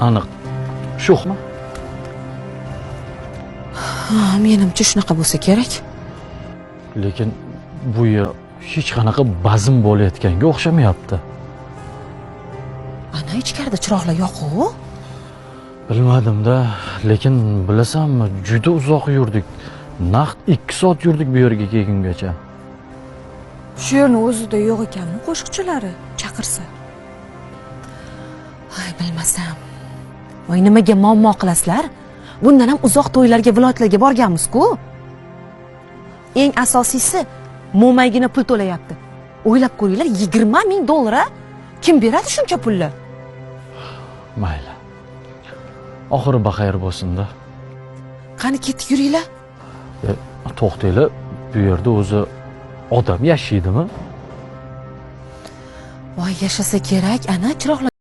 aniq. Shumi ha menimcha shunaqa bo'lsa kerak. Lekin bu yer hech qanaqa bazm bo'layotganga o'xshamayapti. Ana ichkarida chiroqlar yoquv bilmadimda lekin bilasanmi juda uzoq yurdik. Naqd ikki soat yurdik bu yerga kelgungacha. Shu yerni o'zida yo'q ekanmi qo'shiqchilari chaqirsa? Ay bilmasam voy nimaga muammo qilasizlar? Bundan ham uzoq to'ylarga viloyatlarga borganmiz-ku. Eng asosiysi mo'maygina pul to'layapti. O'ylab ko'ringlar yigirma ming dollar a? kim beradi shuncha pulni? Mayli. Oxiri baxayr bo'lsinda. Qani ketdik yuringlar? E, to'xtanglar bu yerda o'zi odam yashaydimi? Voy yashasa kerak ana chiroqlar